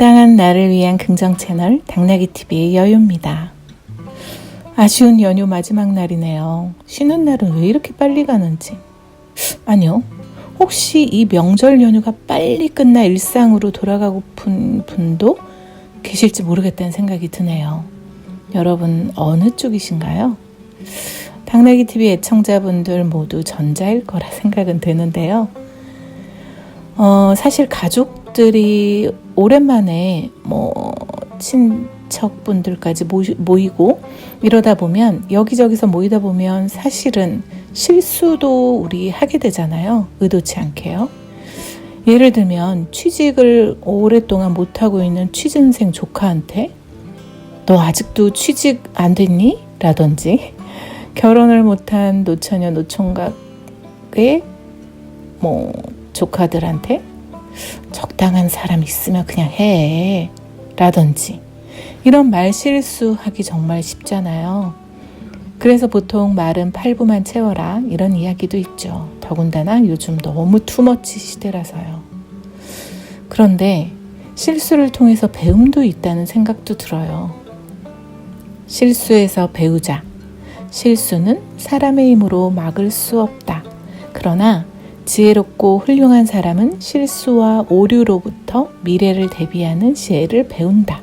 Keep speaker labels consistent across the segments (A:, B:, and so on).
A: 당당한 나를 위한 긍정 채널 당나귀 TV의 여유입니다. 아쉬운 연휴 마지막 날이네요. 쉬는 날은 왜 이렇게 빨리 가는지. 아니요. 혹시 이 명절 연휴가 빨리 끝나 일상으로 돌아가고픈 분도 계실지 모르겠다는 생각이 드네요. 여러분 어느 쪽이신가요? 당나귀 TV 애청자분들 모두 전자일 거라 생각은 되는데요. 어, 사실 가족 들이 오랜만에 뭐 친척분들까지 모이- 모이고 이러다 보면 여기저기서 모이다 보면 사실은 실수도 우리 하게 되잖아요. 의도치 않게요. 예를 들면 취직을 오랫동안 못하고 있는 취준생 조카한테 너 아직도 취직 안 됐니? 라든지 결혼을 못한 노처녀 노총각의 뭐 조카들한테 적당한 사람 있으면 그냥 해 라든지 이런 말 실수하기 정말 쉽잖아요. 그래서 보통 말은 팔부만 채워라 이런 이야기도 있죠. 더군다나 요즘 너무 투머치 시대라서요. 그런데 실수를 통해서 배움도 있다는 생각도 들어요. 실수에서 배우자. 실수는 사람의 힘으로 막을 수 없다. 그러나 지혜롭고 훌륭한 사람은 실수와 오류로부터 미래를 대비하는 지혜를 배운다.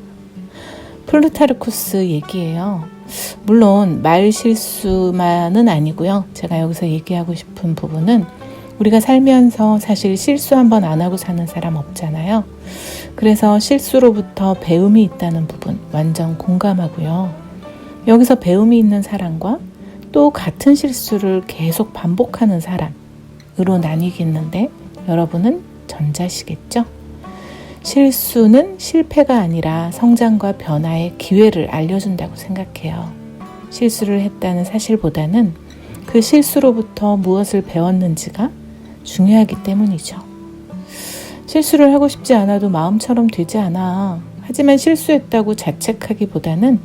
A: 플루타르쿠스 얘기예요. 물론 말 실수만은 아니고요. 제가 여기서 얘기하고 싶은 부분은 우리가 살면서 사실 실수 한 번 안 하고 사는 사람 없잖아요. 그래서 실수로부터 배움이 있다는 부분 완전 공감하고요. 여기서 배움이 있는 사람과 또 같은 실수를 계속 반복하는 사람 으로 나뉘겠는데 여러분은 전자시겠죠? 실수는 실패가 아니라 성장과 변화의 기회를 알려준다고 생각해요. 실수를 했다는 사실보다는 그 실수로부터 무엇을 배웠는지가 중요하기 때문이죠. 실수를 하고 싶지 않아도 마음처럼 되지 않아. 하지만 실수했다고 자책하기보다는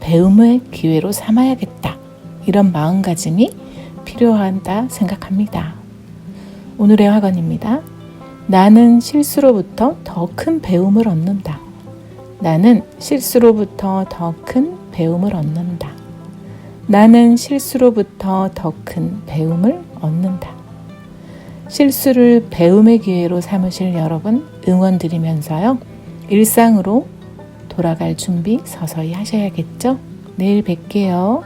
A: 배움의 기회로 삼아야겠다. 이런 마음가짐이 필요하다 생각합니다. 오늘의 화관입니다. 나는 실수로부터 더 큰 배움을 얻는다. 나는 실수로부터 더 큰 배움을 얻는다. 나는 실수로부터 더 큰 배움을 얻는다. 실수를 배움의 기회로 삼으실 여러분 응원드리면서요. 일상으로 돌아갈 준비 서서히 하셔야겠죠? 내일 뵐게요.